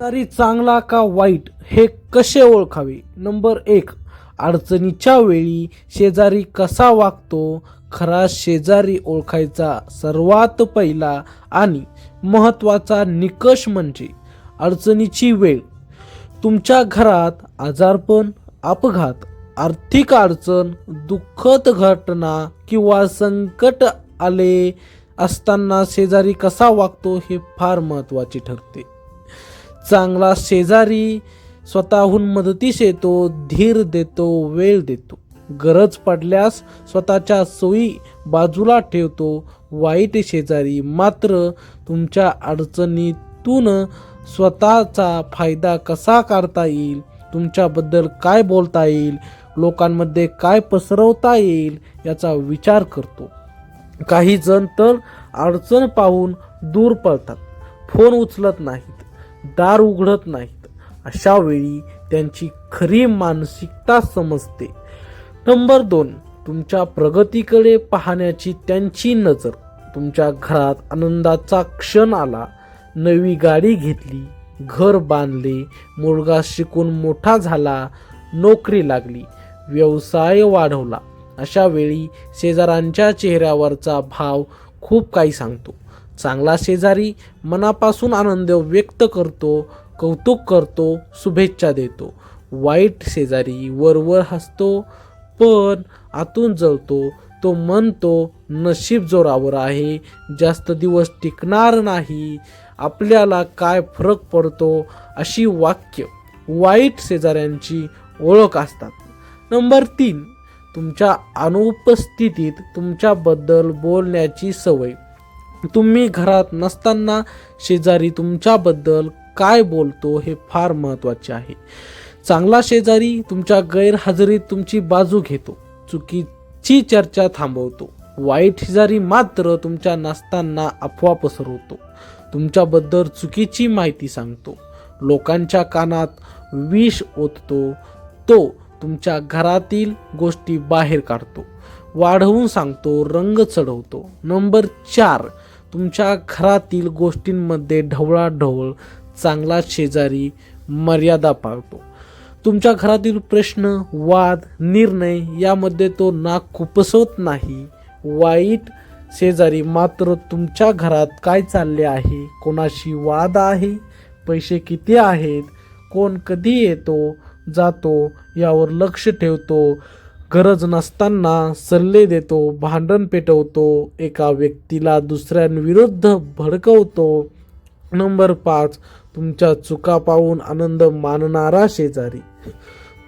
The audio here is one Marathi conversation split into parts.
तरी चांगला का वाईट हे कसे ओळखावे? नंबर एक अडचणीच्या वेळी शेजारी कसा वागतो? खरा शेजारी ओळखायचा सर्वात पहिला आणि महत्त्वाचा निकष म्हणजे अडचणीची वेळ. तुमच्या घरात आजारपण अपघात आर्थिक अडचण दुःखद घटना किंवा संकट आले असताना शेजारी कसा वागतो हे फार महत्त्वाचे ठरते. चांगला शेजारी स्वतःहून मदतीस येतो धीर देतो वेळ देतो. गरज पडल्यास स्वतःच्या सोयी बाजूला ठेवतो. वाईट शेजारी मात्र तुमच्या अडचणीतून स्वतःचा फायदा कसा काढता येईल? तुमच्याबद्दल काय बोलता येईल? लोकांमध्ये काय पसरवता येईल? याचा विचार करतो. काही जण तर अडचण पाहून दूर पळतात फोन उचलत नाही दार उघडत नाहीत. अशा वेळी त्यांची खरी मानसिकता समजते. नंबर दोन तुमच्या प्रगतीकडे पाहण्याची त्यांची नजर. तुमच्या घरात आनंदाचा क्षण आला. नवी गाडी घेतली घर बांधले मुलगा शिकून मोठा झाला नोकरी लागली व्यवसाय वाढवला. अशा वेळी शेजाऱ्यांच्या चेहऱ्यावरचा भाव खूप काही सांगतो. चांगला शेजारी मनापासून आनंद व्यक्त करतो कौतुक करतो शुभेच्छा देतो. वाईट शेजारी वरवर हसतो पण आतून जळतो. तो म्हणतो नशीब जोरावर आहे जास्त दिवस टिकणार नाही. आपल्याला काय फरक पडतो? अशी वाक्य वाईट शेजाऱ्यांची ओळख असतात. नंबर तीन तुमच्या अनुपस्थितीत तुमच्याबद्दल बोलण्याची सवय. तुम्ही घरात नसताना शेजारी तुमच्याबद्दल काय बोलतो हे फार महत्त्वाचे आहे. चांगला शेजारी तुमच्या गैरहजेरीत तुमची बाजू घेतो चुकीची चर्चा थांबवतो वाईट शेजारी मात्र तुमच्या नसताना अफवा पसरवतो तुमच्याबद्दल चुकीची माहिती सांगतो लोकांच्या कानात विष ओततो तो तुमच्या घरातील गोष्टी बाहेर काढतो वाढवून सांगतो रंग चढवतो. नंबर चार तुमच्या घरातील गोष्टींमध्ये ढवळाढवळ चांगला शेजारी मर्यादा पाळतो. तुमच्या घरातील प्रश्न वाद निर्णय यामध्ये तो नाक खुपसवत नाही. वाईट शेजारी मात्र तुमच्या घरात काय चालले आहे? कोणाशी वाद आहे? पैसे किती आहेत? कोण कधी येतो जातो यावर लक्ष ठेवतो. गरज नसताना सल्ले देतो भांडण पेटवतो एका व्यक्तीला दुसऱ्यांविरुद्ध भडकवतो. नंबर पाच तुमच्या चुका पाहून आनंद मानणारा शेजारी.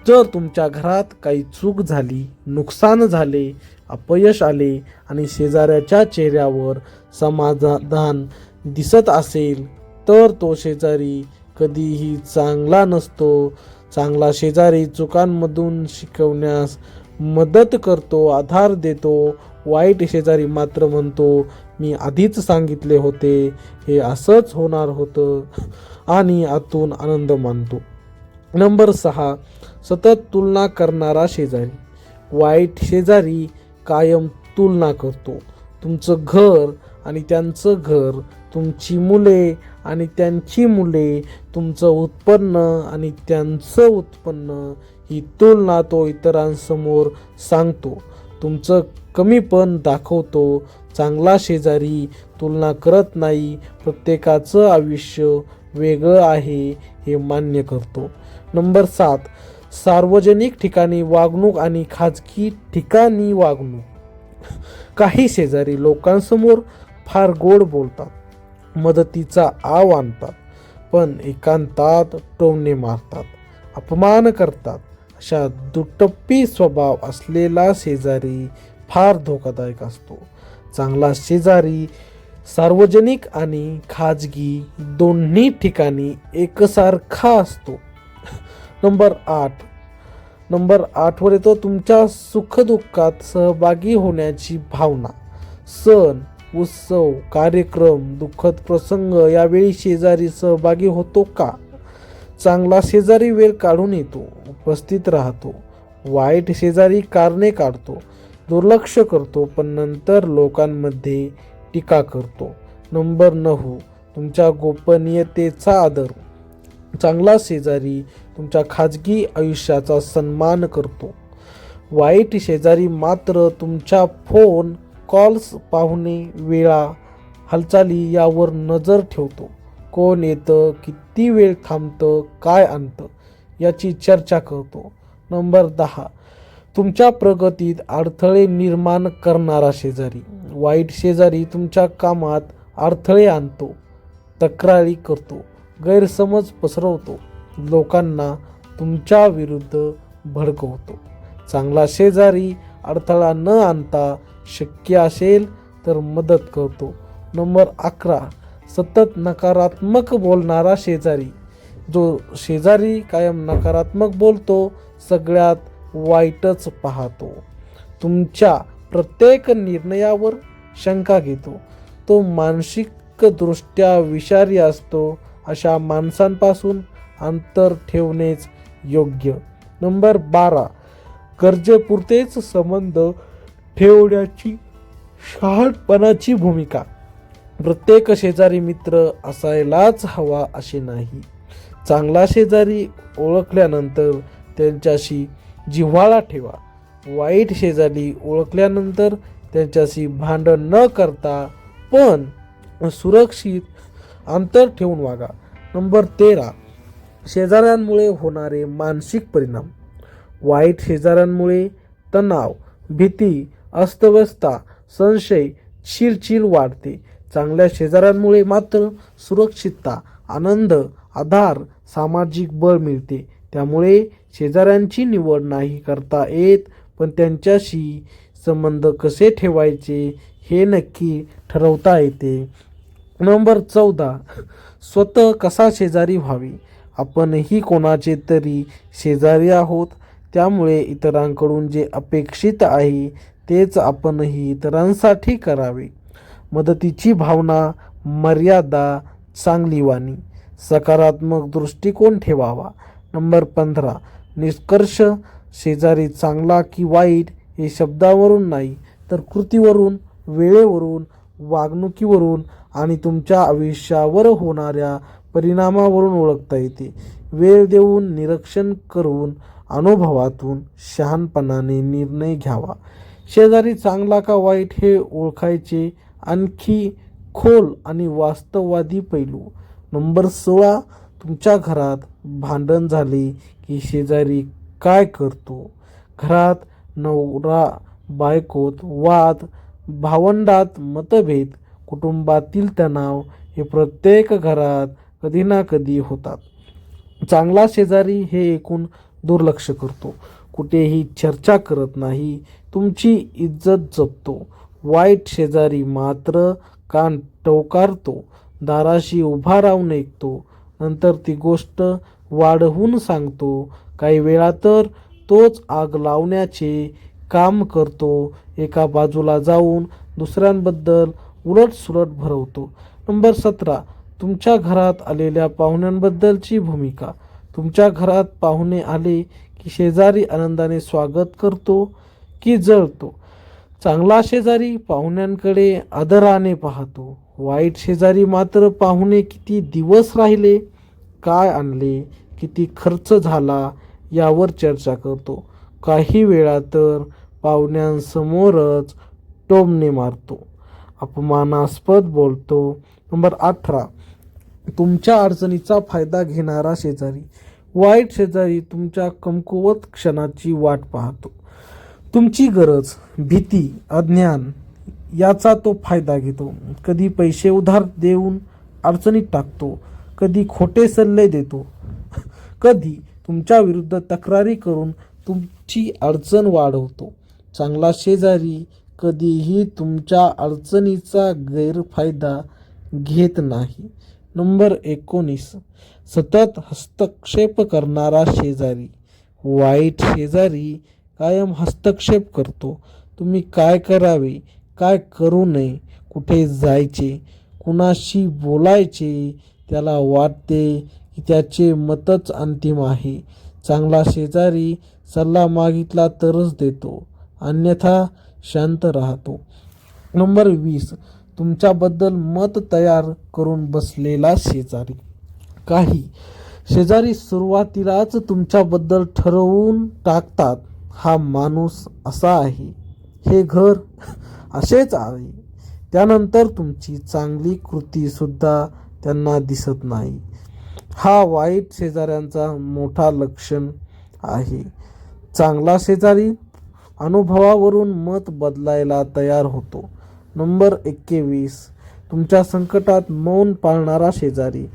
जर तुमच्या घरात काही चूक झाली नुकसान झाले अपयश आले आणि शेजाऱ्याच्या चेहऱ्यावर समाधान दिसत असेल तर तो शेजारी कधीही चांगला नसतो. चांगला शेजारी चुकांमधून शिकवण्यास मदत करतो आधार देतो वाईट शेजारी मात्र म्हणतो मी आधीच सांगितले होते हे असंच होणार होतं. आणि आतून आनंद मानतो. नंबर सहा सतत तुलना करणारा शेजारी. वाईट शेजारी कायम तुलना करतो. तुमचं घर आणि त्यांचं घर तुमची मुले आणि त्यांची मुले तुमचं उत्पन्न आणि त्यांचं उत्पन्न ही तुलना तो इतरांसमोर सांगतो. तुमचं कमीपण दाखवतो. चांगला शेजारी तुलना करत नाही. प्रत्येकाचं आयुष्य वेगळं आहे हे मान्य करतो. नंबर सात. सार्वजनिक ठिकाणी वागणूक आणि खाजगी ठिकाणी वागणूक. काही शेजारी लोकांसमोर फार गोड बोलतात. मदतीचा आव आणतात. पण एकांतात टोमणे मारतात. अपमान करतात. अशा दुटप्पी स्वभाव असलेला शेजारी फार धोकादायक असतो. चांगला शेजारी सार्वजनिक आणि खाजगी दोन्ही ठिकाणी एकसारखा असतो. नंबर आठ. नंबर आठवर येतो तुमच्या सुखदुःखात सहभागी होण्याची भावना. सण उत्सव कार्यक्रम दुःखद प्रसंग यावेळी शेजारी सहभागी होतो का? चांगला शेजारी वेळ काढून येतो उपस्थित राहतो वाईट शेजारी कारणे काढतो दुर्लक्ष करतो पण नंतर लोकांमध्ये टीका करतो. नंबर नऊ तुमच्या गोपनीयतेचा आदर. चांगला शेजारी तुमच्या खाजगी आयुष्याचा सन्मान करतो. वाईट शेजारी मात्र तुमच्या फोन कॉल्स पाहुणे वेळा हालचाली यावर नजर ठेवतो. कोण येतं किती वेळ थांबतं काय आणतं याची चर्चा करतो. नंबर दहा. तुमच्या प्रगतीत अडथळे निर्माण करणारा शेजारी. वाईट शेजारी तुमच्या कामात अडथळे आणतो तक्रारी करतो गैरसमज पसरवतो लोकांना तुमच्या विरुद्ध भडकवतो. चांगला शेजारी अडथळा न आणता शक्य असेल तर मदत करतो. नंबर अकरा. सतत नकारात्मक बोलणारा शेजारी. जो शेजारी कायम नकारात्मक बोलतो सगळ्यात वाईटच पाहतो. तुमच्या प्रत्येक निर्णयावर शंका घेतो. तो मानसिकदृष्ट्या विषारी असतो अशा माणसांपासून अंतर ठेवणेच योग्य. नंबर बारा. गरजेपुरतेच संबंध ठेवण्याची शहाणपणाची भूमिका. प्रत्येक शेजारी मित्र असायलाच हवा असे नाही. चांगला शेजारी ओळखल्यानंतर त्यांच्याशी जिव्हाळा ठेवा. वाईट शेजारी ओळखल्यानंतर त्यांच्याशी भांडण न करता पण सुरक्षित अंतर ठेवून वागा. नंबर तेरा. शेजाऱ्यांमुळे होणारे मानसिक परिणाम. वाईट शेजाऱ्यांमुळे तणाव भीती अस्तव्यस्ता संशय चिरचिर वाढते. चांगल्या शेजाऱ्यांमुळे मात्र सुरक्षितता आनंद आधार सामाजिक बळ मिळते. त्यामुळे शेजाऱ्यांची निवड नाही करता येत पण त्यांच्याशी संबंध कसे ठेवायचे हे नक्की ठरवता येते. नंबर चौदा. स्वतः कसा शेजारी व्हावी? आपणही कोणाचे तरी शेजारी आहोत. त्यामुळे इतरांकडून जे अपेक्षित आहे तेच आपणही इतरांसाठी करावे. मदतीची भावना मर्यादा चांगली वाणी सकारात्मक दृष्टिकोन ठेवावा. नंबर पंधरा निष्कर्ष शेजारी चांगला की वाईट हे शब्दावरून नाही तर कृतीवरून वेळेवरून वागणुकीवरून आणि तुमच्या आयुष्यावर होणाऱ्या परिणामावरून ओळखता येते. वेळ देऊन निरीक्षण करून अनुभवातून शहाणपणाने निर्णय घ्यावा. शेजारी चांगला का वाईट हे ओळखायचे आणखी खोल आणि वास्तववादी पैलू. नंबर सोळा तुमच्या घरात भांडण झाले की शेजारी काय करतो? घरात नवरा बायकोत वाद भावंडात मतभेद कुटुंबातील तणाव हे प्रत्येक घरात कधी ना कधी होतात. चांगला शेजारी हे एकूण दुर्लक्ष करतो. कुठेही चर्चा करत नाही तुमची इज्जत जपतो. वाईट शेजारी मात्र कान टवकारतो दाराशी उभा राहून ऐकतो. नंतर ती गोष्ट वाढवून सांगतो काही वेळा तर तोच आग लावण्याचे काम करतो. एका बाजूला जाऊन दुसऱ्यांबद्दल उलटसुलट भरवतो. नंबर सतरा. तुमच्या घरात आलेल्या पाहुण्यांबद्दलची भूमिका. तुमच्या घरात पाहुणे आले की शेजारी आनंदाने स्वागत करतो की जळतो. चांगला शेजारी पाहुण्यांकडे आदराने पाहतो. वाईट शेजारी मात्र पाहुणे किती दिवस राहिले काय आणले किती खर्च झाला यावर चर्चा करतो. काही वेळा तर पाहुण्यांसमोरच टोमने मारतो. अपमानास्पद बोलतो. नंबर अठरा. तुमच्या अडचणीचा फायदा घेणारा शेजारी. वाईट शेजारी तुमच्या कमकुवत क्षणाची वाट पाहतो. तुमची गरज भीती अज्ञान याचा तो फायदा घेतो. कधी पैसे उधार देऊन अडचणीत टाकतो कधी खोटे सल्ले देतो कधी तुमच्या विरुद्ध तक्रारी करून तुमची अडचण वाढवतो. चांगला शेजारी कधीही तुमच्या अडचणीचा गैरफायदा घेत नाही. नंबर एकोणीस. सतत हस्तक्षेप करणारा शेजारी. वाईट शेजारी कायम हस्तक्षेप करतो. तुम्ही काय करावे? काय करू नये? कुठे जायचे? कुणाशी बोलायचे? त्याला वाटते की त्याचे मतच अंतिम आहे. चांगला शेजारी सल्ला मागितला तरच देतो. अन्यथा शांत राहतो. नंबर वीस. तुमच्याबद्दल मत तयार करून बसलेला शेजारी. काही शेजारी सुरुवातीलाच तुमच्याबद्दल ठरवून टाकतात. हा माणूस असा आहे हे घर असेच आहे. त्यानंतर तुमची चांगली कृतीसुद्धा त्यांना दिसत नाही. हा वाईट शेजाऱ्यांचा मोठा लक्षण आहे. चांगला शेजारी अनुभवावरून मत बदलायला तयार होतो. नंबर एक्केवीस तुमच्या संकटात मौन पाळणारा शेजारी.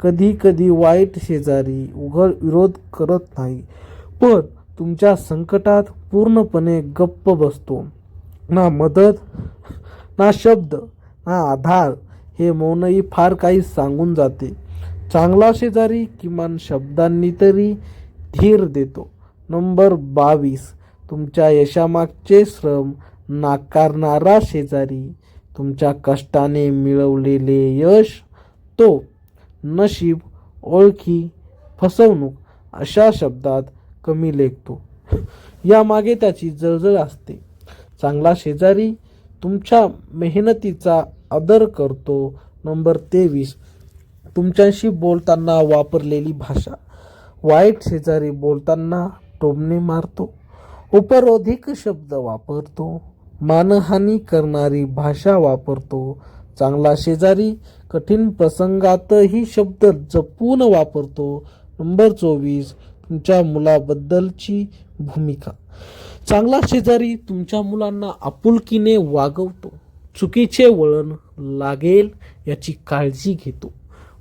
कधी कधी वाईट शेजारी उघड विरोध करत नाही. पण तुमच्या संकटात पूर्णपणे गप्प बसतो. ना मदत ना शब्द ना आधार हे मौनही फार काही सांगून जाते. चांगला शेजारी किमान शब्दांनी तरी धीर देतो. नंबर बावीस. तुमच्या यशामागचे श्रम नाकारणारा शेजारी तुमच्या कष्टाने मिळवलेले यश तो नशीब ओळखी फसवणूक अशा शब्दात कमी लेखतो. यामागे त्याची जळजळ असते. चांगला शेजारी तुमच्या मेहनतीचा आदर करतो. नंबर तेवीस. तुमच्याशी बोलताना वापरलेली भाषा. वाईट शेजारी बोलताना टोमणे मारतो. उपरोधिक शब्द वापरतो. मानहानी करणारी भाषा वापरतो. चांगला शेजारी कठीण प्रसंगातही शब्द जपून वापरतो. नंबर चोवीस. तुमच्या मुलाबद्दलची भूमिका. चांगला शेजारी तुमच्या मुलांना आपुलकीने वागवतो. चुकीचे वळण लागेल याची काळजी घेतो.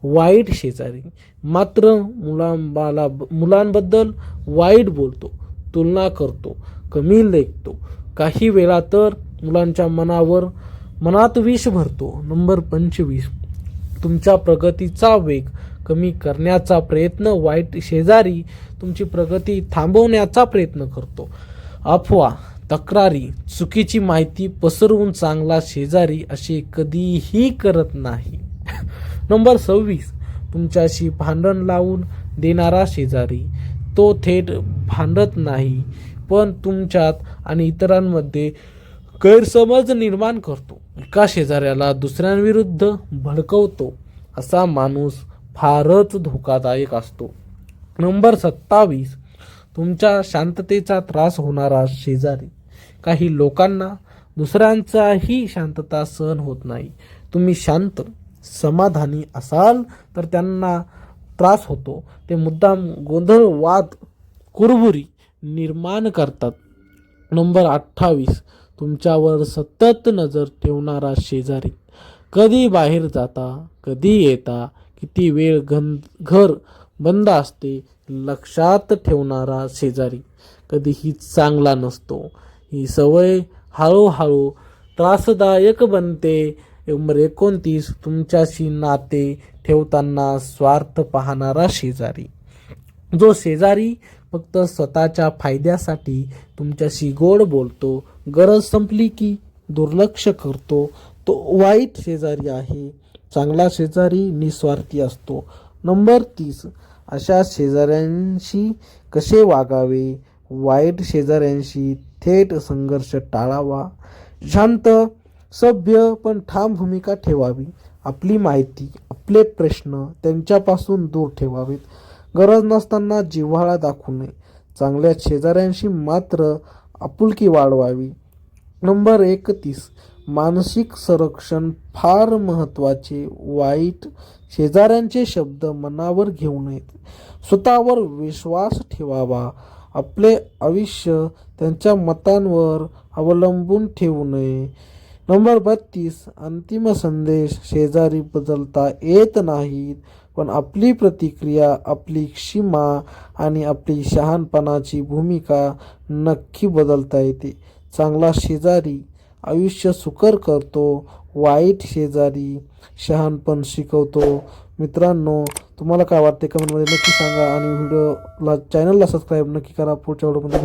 वाईट शेजारी मात्र मुलांबाला मुलांबद्दल वाईट बोलतो तुलना करतो कमी लेखतो. काही वेळा तर मुलांच्या मनावर मनात विष भरतो. नंबर पंचवीस. तुमच्या प्रगतीचा वेग कमी करण्याचा प्रयत्न वाईट शेजारी तुमची प्रगती थांबवण्याचा प्रयत्न करतो. अफवा तक्रारी चुकीची माहिती पसरवून चांगला शेजारी असे कधीही करत नाही. नंबर सव्वीस तुमच्याशी भांडण लावून देणारा शेजारी. तो थेट भांडत नाही पण तुमच्यात आणि इतरांमध्ये गैरसमज निर्माण करतो. एका शेजाऱ्याला दुसऱ्यांविरुद्ध भडकवतो. असा माणूस फारच धोकादायक असतो. नंबर सत्तावीस तुमच्या शांततेचा त्रास होणारा शेजारी. काही लोकांना दुसऱ्यांचाही शांतता सहन होत नाही. तुम्ही शांत समाधानी असाल तर त्यांना त्रास होतो. ते मुद्दाम गोंधळ वाद कुरबुरी निर्माण करतात. नंबर अठ्ठावीस तुमच्यावर सतत नजर ठेवणारा शेजारी. कधी बाहेर जाता कधी येता किती वेळ घन घर बंद असते लक्षात ठेवणारा शेजारी. कधीही चांगला नसतो. ही सवय हळूहळू त्रासदायक बनते. नंबर एकोणतीस तुमच्याशी नाते ठेवताना स्वार्थ पाहणारा शेजारी. जो शेजारी फक्त स्वतःच्या फायद्यासाठी तुमच्याशी गोड बोलतो गरज संपली की दुर्लक्ष करतो तो वाईट शेजारी आहे. चांगला शेजारी निस्वार्थी असतो. नंबर तीस अशा शेजाऱ्यांशी कसे वागावे? वाईट शेजाऱ्यांशी थेट संघर्ष टाळावा. शांत सभ्य पण ठाम भूमिका ठेवावी. आपली माहिती आपले प्रश्न त्यांच्यापासून दूर ठेवावेत. गरज नसताना जिव्हाळा दाखवू नये. चांगल्या शेजाऱ्यांशी मात्र आपुलकी वाढवावी. नंबर एकतीस मानसिक संरक्षण फार महत्त्वाचे. वाईट शेजाऱ्यांचे शब्द मनावर घेऊ नयेत. स्वतःवर विश्वास ठेवावा. आपले आयुष्य त्यांच्या मतांवर अवलंबून ठेवू नये. नंबर बत्तीस. अंतिम संदेश. शेजारी बदलता येत नाहीत पण आपली प्रतिक्रिया आपली सीमा आणि आपली शहाणपणाची भूमिका नक्की बदलता येते. चांगला शेजारी आयुष्य सुकर करतो वाईट शेजारी शहाणपण शिकवतो. मित्रांनो तुम्हाला काय वाटते कमेंटमध्ये नक्की सांगा आणि व्हिडिओला चॅनलला सबस्क्राईब नक्की करा. पुढच्या व्हिडिओमध्ये